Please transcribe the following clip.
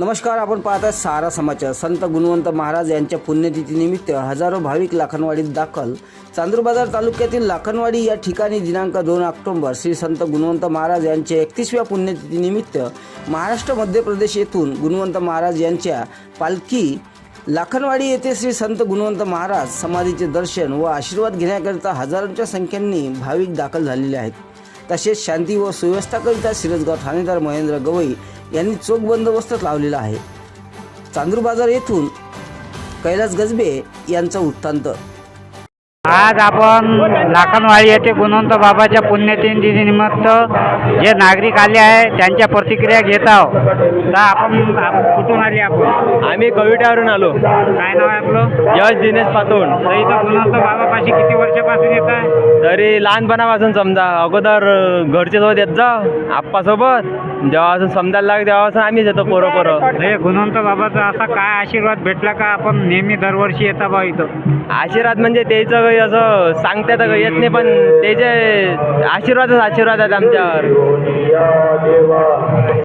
नमस्कार आपण पाहत आहे सारा समाचार. संत गुणवंत महाराज यांच्या पुण्यतिथीनिमित्त हजारो भाविक लाखनवाडीत दाखल. चांदूरबाजार तालुक्यातील लाखनवाडी या ठिकाणी दिनांक दोन ऑक्टोंबर श्री संत गुणवंत महाराज यांच्या एकतीसव्या पुण्यतिथीनिमित्त महाराष्ट्र मध्य प्रदेश येथून गुणवंत महाराज यांच्या पालखी लाखनवाडी येथे श्री संत गुणवंत महाराज समाधीचे दर्शन व आशीर्वाद घेण्याकरिता हजारोंच्या संख्येने भाविक दाखल झालेले आहेत. तसेच शांती व सुव्यवस्थाकरिता सिरजगाव ठाणेदार महेंद्र गवई यांनी चोख बंदोबस्त लावलेला आहे. चांदूर बाजार येथून कैलास गजबे यांचा वृत्तांत. आज आपण लाखनवाडी येथे गुणवंत बाबाच्या पुण्यतिथीनिमित्त जे नागरिक आले आहे त्यांच्या प्रतिक्रिया घेत आहोत. तर आपण आप- कुठून आले आपण? आम्ही कविट्यावरून आलो. काय नाव आहे आपलं? यश दिनेश पातोड. तर इथं गुणवंत बाबापाशी किती वर्षापासून येत आहे? तरी लहानपणापासून समजा. अगोदर अं, घरचे सोबत येत जा. आप्पासोबत. जेव्हापासून समजायला लागले तेव्हापासून आम्हीच येतो पोरं पोरं हे गुणवंत बाबाचा असा काय आशीर्वाद भेटला का? आपण नेहमी दरवर्षी येता बा इथं. आशीर्वाद म्हणजे त्याचं काही असं सांगता तर येत नाही पण त्याचे आशीर्वादच आशीर्वाद आहेत आमच्यावर.